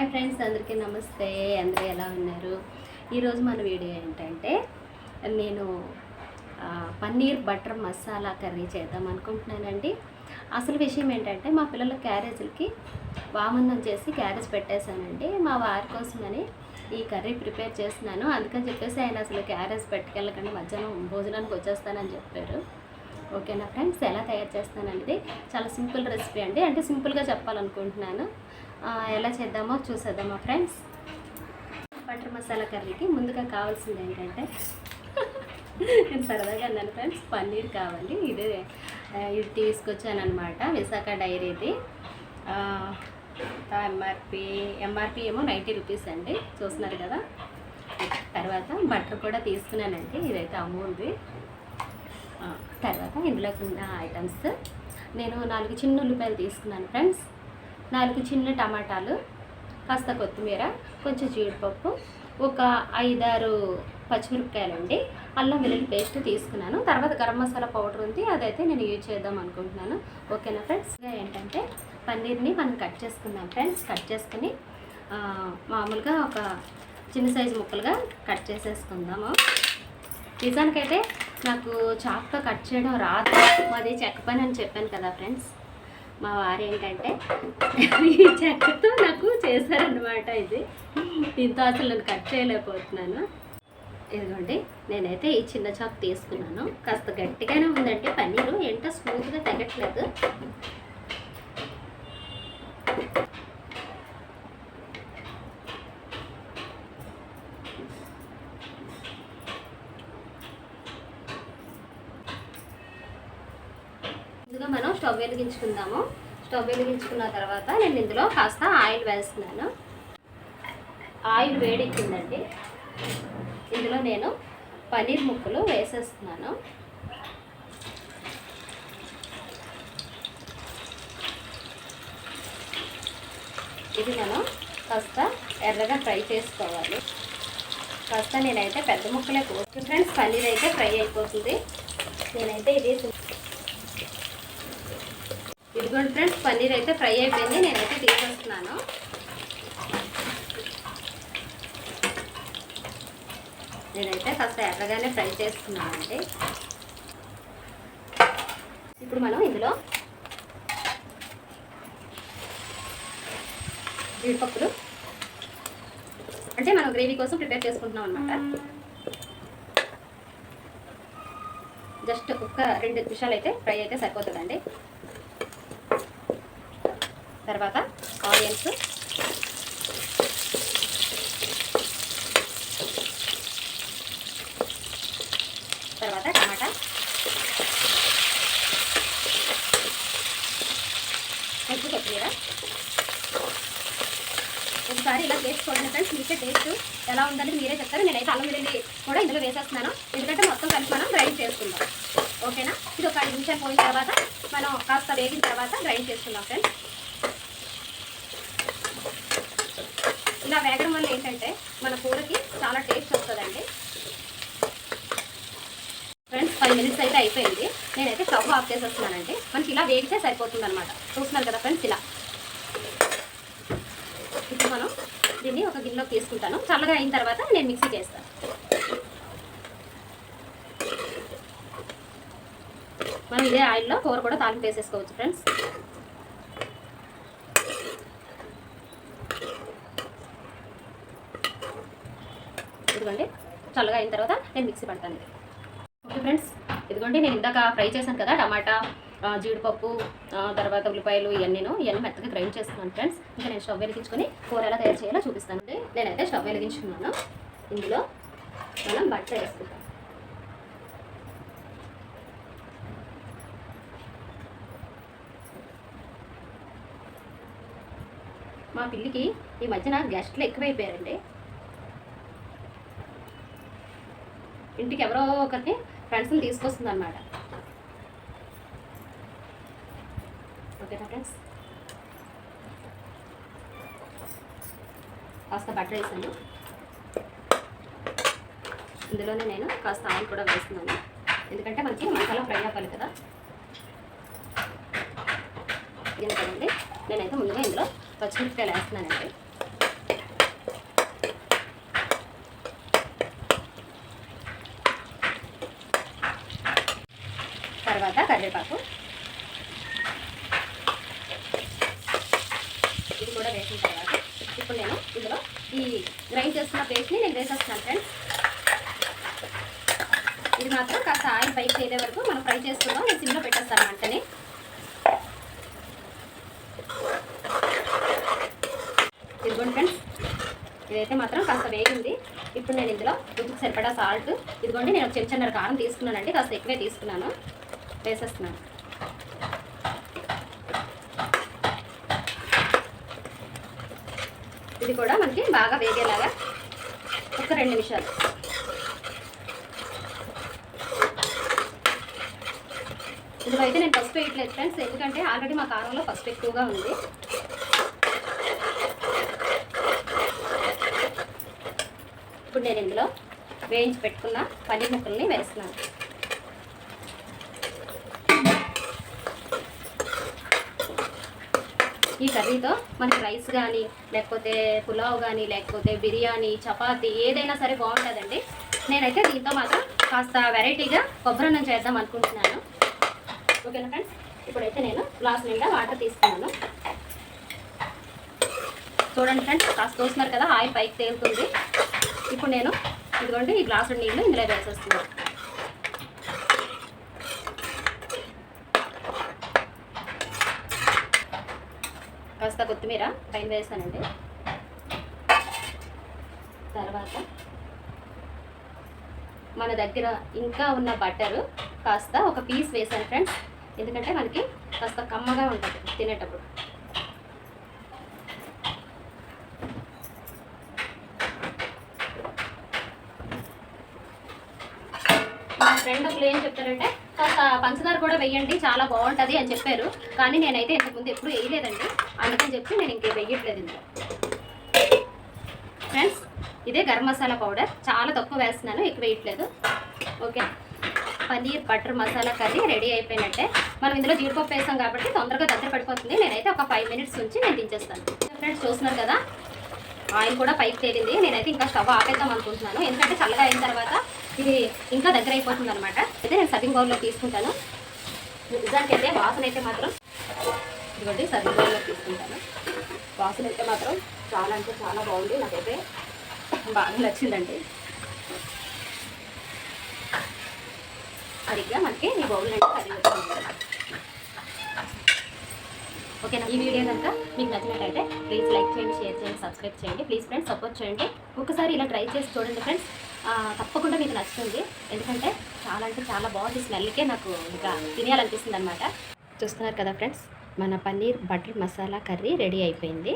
Hi friends అందరికీ నమస్తే. అందరూ ఎలా ఉన్నారు? ఈరోజు మన వీడియో ఏంటంటే నేను పన్నీర్ బటర్ మసాలా కర్రీ చేద్దాం అనుకుంటున్నానండి. అసలు విషయం ఏంటంటే మా పిల్లల క్యారేజీలకి వామన్నం చేసి క్యారేజ్ పెట్టేశానండి. మా వారి కోసమని ఈ కర్రీ ప్రిపేర్ చేస్తున్నాను. అందుకని చెప్పేసి ఆయన అసలు క్యారేజ్ పెట్టుకెళ్ళకండి మధ్యాహ్నం భోజనానికి వచ్చేస్తానని చెప్పారు. ఓకేనా ఫ్రెండ్స్? ఎలా తయారు చేస్తాననేది చాలా సింపుల్ రెసిపీ అండి. అంటే సింపుల్గా చెప్పాలనుకుంటున్నాను. ఎలా చేద్దామో చూసేద్దామా ఫ్రెండ్స్. బటర్ మసాలా కర్రీకి ముందుగా కావాల్సింది ఏంటంటే నేను సరదాగా అన్నాను ఫ్రెండ్స్ పన్నీర్ కావాలి. ఇదే ఇది తీసుకొచ్చాను అనమాట విశాఖ డైరీది. ఎంఆర్పి ఎంఆర్పి ఏమో నైంటీ రూపీస్ అండి చూస్తున్నారు కదా. తర్వాత బటర్ కూడా తీసుకున్నానండి ఇదైతే అమూల్ది. తర్వాత ఇందులోకి ఉన్న ఐటమ్స్. నేను నాలుగు చిన్న ఉల్లిపాయలు తీసుకున్నాను ఫ్రెండ్స్. నాలుగు చిన్న టమాటాలు కాస్త కొత్తిమీర కొంచెం జీడిపప్పు ఒక ఐదారు పచ్చిమిరపకాయలండి. అల్లం వెల్లుల్లి పేస్ట్ తీసుకున్నాను. తర్వాత గరం మసాలా పౌడర్ ఉంది అదైతే నేను యూజ్ చేద్దాం అనుకుంటున్నాను. ఓకేనా ఫ్రెండ్స్? ఏంటంటే పన్నీర్ని మనం కట్ చేసుకుందాం ఫ్రెండ్స్. కట్ చేసుకుని మామూలుగా ఒక చిన్న సైజు ముక్కలుగా కట్ చేసేసుకుందాము. నిజానికైతే నాకు చాక్తో కట్ చేయడం రాదు. మాది చెక్క పని అని చెప్పాను కదా ఫ్రెండ్స్. మా వారు ఏంటంటే ఈ చెక్కతో నాకు చేశారనమాట ఇది. దీంతో అసలు నేను కట్ చేయలేకపోతున్నాను. ఇదిగోండి నేనైతే ఈ చిన్న చాకు తీసుకున్నాను. కాస్త గట్టిగానే ఉందండి పన్నీరు. ఏంటో స్మూత్గా తగ్గట్లేదు. ముందుగా మనం స్టవ్ వెలిగించుకుందాము. స్టవ్ వెలిగించుకున్న తర్వాత నేను ఇందులో కాస్త ఆయిల్ వేస్తున్నాను. ఆయిల్ వేడెక్కిందండి. ఇందులో నేను పన్నీర్ ముక్కలు వేసేస్తున్నాను. ఇది మనం కాస్త ఎర్రగా ఫ్రై చేసుకోవాలి. కాస్త నేనైతే పెద్ద ముక్కలే కోసు ఫ్రెండ్స్ పన్నీర్ అయితే ఫ్రై అయిపోతుంది. నేనైతే ఇది ఇదిగోండి ఫ్రెండ్స్ పన్నీర్ అయితే ఫ్రై అయిపోయింది. నేనైతే తీసేస్తున్నాను. నేనైతే కాస్త ఎర్రగానే ఫ్రై చేసుకున్నానండి. ఇప్పుడు మనం ఇందులో జీడిపప్పులు అంటే మనం గ్రేవీ కోసం ప్రిపేర్ చేసుకుంటున్నాం అనమాట జస్ట్ ఒక్క రెండు నిమిషాలు అయితే ఫ్రై అయితే సరిపోతుందండి. తర్వాత ఆనియన్స్. తర్వాత టమాటా. ఎగ్గు కొత్తిమీర. ఒకసారి ఇలా టేస్ట్ ఫ్రెండ్స్ మీకే టేస్ట్ ఎలా ఉందని మీరే చెప్తారు. నేనైతే అల్లం వెల్లుల్లి కూడా ఇందులో వేసేస్తున్నాను. ఎందుకంటే మొత్తం కలిపి మనం గ్రైండ్ చేసుకుందాం. ఓకేనా ఇది ఒక ఐదు నిమిషాలు పోయిన తర్వాత మనం కాస్త వేగిన తర్వాత గ్రైండ్ చేసుకుందాం ఫ్రెండ్స్ ఇలా వేగడం వల్ల ఏంటంటే మన కూరకి చాలా టేస్ట్ వస్తుందండి. ఫ్రెండ్స్ ఫైవ్ మినిట్స్ అయితే అయిపోయింది. నేనైతే స్టవ్ ఆఫ్ చేసేస్తున్నానండి. మనకి ఇలా వేగితే సరిపోతుంది అనమాట చూస్తున్నారు కదా ఫ్రెండ్స్ ఇలా. ఇప్పుడు మనం దీన్ని ఒక గిన్నెలోకి తీసుకుంటాను. చల్లగా అయిన తర్వాత నేను మిక్సీ చేస్తాను. మనం ఇదే ఆయిల్లో కూర కూడా తాలింపు వేసేసుకోవచ్చు ఫ్రెండ్స్ ఇదిగోండి చల్లగా అయిన తర్వాత నేను మిక్సీ పడతాను. ఓకే ఫ్రెండ్స్ ఇదిగోండి నేను ఇందాక ఫ్రై చేశాను కదా టమాటా జీడిపప్పు తర్వాత ఉల్లిపాయలు ఇవన్నీను ఇవన్నీ మెత్తగా గ్రైండ్ చేస్తున్నాను ఫ్రెండ్స్. ఇంకా నేను స్టవ్ వెలిగించుకొని కూర ఎలా తయారు చేయాలో చూపిస్తాను. నేనైతే స్టవ్ వెలిగించుకున్నాను. ఇందులో మనం బట్టర్ వేసుకుంటాం మా పిల్లికి ఈ మధ్యన గెస్ట్లు ఎక్కువైపోయారండి. ఇంటికి ఎవరో ఒకరిని ఫ్రెండ్స్ని తీసుకొస్తుంది అనమాట ఓకేనా ఫ్రెండ్స్ కాస్త బట్టర్ వేసాను ఇందులోనే నేను కాస్త ఆయిల్ కూడా వేస్తున్నాను. ఎందుకంటే మనకి మసాలా ఫ్రై అవ్వాలి కదా. ఎందుకంటే నేనైతే ముందుగా ఇందులో పచ్చిమిరపకాయలు వేస్తున్నానండి ఇప్పుడు నేను ఇందులో ఈ గ్రైండ్ చేసుకున్న పేస్ట్ని నేను వేసేస్తున్నాను ఫ్రెండ్స్ ఇది మాత్రం కాస్త ఆయిల్ పైకి తేలే వరకు మనం ఫ్రై చేసుకుందాం. నేను సిమ్లో పెట్టేస్తాను వెంటనే ఇదిగోండి ఫ్రెండ్స్ ఇదైతే మాత్రం కాస్త వేగింది. ఇప్పుడు నేను ఇందులో రుచికి సరిపడా సాల్ట్ ఇదిగోండి నేను ఒక చెంచన్నర కారం తీసుకున్నానండి. కాస్త ఎక్కువే తీసుకున్నాను. వేసేస్తున్నాను. ఇది కూడా మనకి బాగా వేగేలాగా ఒక రెండు నిమిషాలు. ఇందులో అయితే నేను పసుపు వేయట్లేదు ఫ్రెండ్స్ ఎందుకంటే ఆల్రెడీ మా కారంలో పసుపు ఎక్కువగా ఉంది. ఇప్పుడు నేను ఇందులో వేయించి పెట్టుకున్న పల్లి ముక్కల్ని వేస్తున్నాను. ఈ కర్రీతో మనకి రైస్ కానీ లేకపోతే పులావ్ కానీ లేకపోతే బిర్యానీ చపాతీ ఏదైనా సరే బాగుంటుందండి. నేనైతే దీంతో మాత్రం కాస్త వెరైటీగా కొబ్బరన్నం చేద్దాం అనుకుంటున్నాను. ఓకేనా ఫ్రెండ్స్? ఇప్పుడైతే నేను గ్లాస్ నిండా వాటర్ తీసుకున్నాను. చూడండి ఫ్రెండ్స్ కాస్త చూస్తున్నారు కదా ఆయిల్ పైకి తేలుతుంది. ఇప్పుడు నేను ఇదిగోండి ఈ గ్లాసు నీళ్ళు ఇందులో వేసేస్తున్నాను. కాస్త కొత్తిమీర పైన వేసానండి. తర్వాత మన దగ్గర ఇంకా ఉన్న బట్టరు కాస్త ఒక పీస్ వేసాను ఫ్రెండ్స్. ఎందుకంటే మనకి కాస్త కమ్మగా ఉంటుంది తినేటప్పుడు. ఫ్రెండ్ ఒకరు ఏం చెప్తారంటే కాస్త పంచదార కూడా వెయ్యండి చాలా బాగుంటుంది అని చెప్పారు. కానీ నేనైతే ఇంతకుముందు ఎప్పుడు వేయలేదండి. అందుకని చెప్పి నేను ఇంకే వెయ్యట్లేదు ఇందులో ఫ్రెండ్స్ ఇదే గరం మసాలా పౌడర్. చాలా తక్కువ వేస్తున్నాను ఎక్కువ వేయట్లేదు. Okay. Paneer butter masala curry ready అయిపోయినట్టే. మనం ఇందులో జీడిపప్పు వేసాం కాబట్టి తొందరగా దగ్గర పడిపోతుంది. నేనైతే ఒక ఫైవ్ మినిట్స్ ఉంచి నేను దించేస్తాను. ఫ్రెండ్స్ చూస్తున్నారు కదా? ఆయిల్ కూడా పైకి తేలింది. నేనైతే ఇంకా స్టవ్ ఆపేద్దాం అనుకుంటున్నాను. ఎందుకంటే చల్లగా అయిన తర్వాత ఇది ఇంకా దగ్గర అయిపోతుంది అనమాట అయితే నేను సర్వింగ్ బౌల్లో తీసుకుంటాను. నిజానికి అయితే వాసన అయితే మాత్రం ఇదిగోండి సర్వింగ్ బౌల్లో తీసుకుంటాను. వాసన అయితే మాత్రం చాలా అంటే చాలా బాగుంది. నాకైతే బాగా నచ్చిందండి. సరిగ్గా మనకి ఈ బౌల్ అంటే సరిగ్గా ఓకేనా? ఈ వీడియో కనుక మీకు నచ్చినట్టయితే ప్లీజ్ లైక్ చేయండి షేర్ చేయండి సబ్స్క్రైబ్ చేయండి. ప్లీజ్ ఫ్రెండ్స్ సపోర్ట్ చేయండి. ఒకసారి ఇలా ట్రై చేసి చూడండి ఫ్రెండ్స్ తప్పకుండా మీకు నచ్చుతుంది. ఎందుకంటే చాలా అంటే చాలా బాగుంది స్మెల్కే నాకు ఇంకా తినేయాలనిపిస్తుంది అనమాట చూస్తున్నారు కదా ఫ్రెండ్స్ మన paneer butter masala curry ready అయిపోయింది.